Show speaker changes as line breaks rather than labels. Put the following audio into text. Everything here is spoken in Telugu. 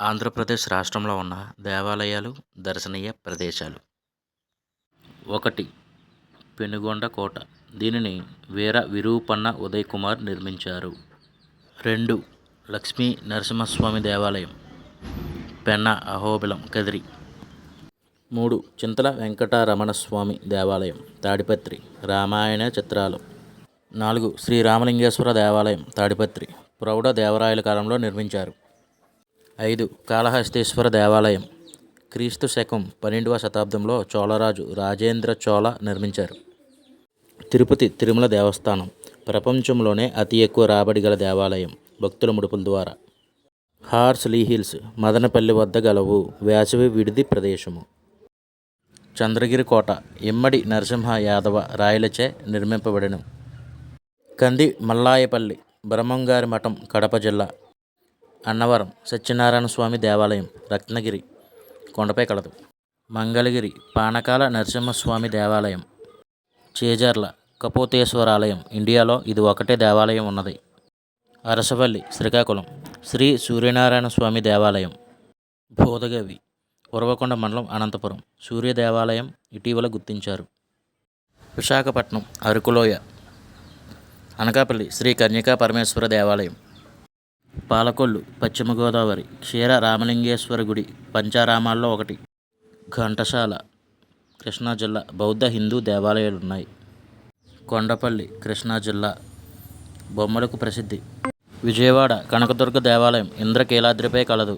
ఆంధ్రప్రదేశ్ రాష్ట్రంలో ఉన్న దేవాలయాలు దర్శనీయ ప్రదేశాలు. ఒకటి పెనుగొండ కోట. దీనిని వీర విరూపన్న ఉదయ్ కుమార్ నిర్మించారు. రెండు లక్ష్మీ నరసింహస్వామి దేవాలయం. పెన్న అహోబిలం కదిరి. మూడు చింతల వెంకటరమణ స్వామి దేవాలయం తాడిపత్రి రామాయణ చిత్రాలు. నాలుగు శ్రీ రామలింగేశ్వర దేవాలయం తాడిపత్రి. ప్రౌఢ దేవరాయల కాలంలో నిర్మించారు. ఐదు కాళహస్తీశ్వర దేవాలయం క్రీస్తు శకం పన్నెండవ శతాబ్దంలో చోళరాజు రాజేంద్ర చోళ నిర్మించారు. తిరుపతి తిరుమల దేవస్థానం ప్రపంచంలోనే అతి ఎక్కువ రాబడి గల దేవాలయం భక్తుల ముడుపుల ద్వారా. హార్స్ లీహిల్స్ మదనపల్లి వద్ద గలవు వేసవి విడిది ప్రదేశము. చంద్రగిరి కోట ఇమ్మడి నరసింహ యాదవ రాయలచే నిర్మింపబడిన. కంది మల్లాయపల్లి బ్రహ్మంగారి మఠం కడప జిల్లా. అన్నవరం సత్యనారాయణ స్వామి దేవాలయం రత్నగిరి కొండపై కలదు. మంగళగిరి పానకాల నరసింహస్వామి దేవాలయం చేజర్ల కపోతేశ్వర ఆలయం ఇండియాలో ఇది ఒకటే దేవాలయం ఉన్నది. అరసవల్లి శ్రీకాకుళం శ్రీ సూర్యనారాయణ స్వామి దేవాలయం బోధగవి ఉరవకొండ మండలం అనంతపురం సూర్య దేవాలయం ఇటీవల గుర్తించారు. విశాఖపట్నం అరకులోయ అనకాపల్లి శ్రీ కన్యకా పరమేశ్వర దేవాలయం పాలకొల్లు పశ్చిమ గోదావరి క్షీర రామలింగేశ్వర గుడి పంచారామాల్లో ఒకటి. ఘంటసాల కృష్ణా జిల్లా బౌద్ధ హిందూ దేవాలయాలు ఉన్నాయి కొండపల్లి కృష్ణా జిల్లా బొమ్మలకు ప్రసిద్ధి. విజయవాడ కనకదుర్గ దేవాలయం ఇంద్రకీలాద్రిపై కలదు.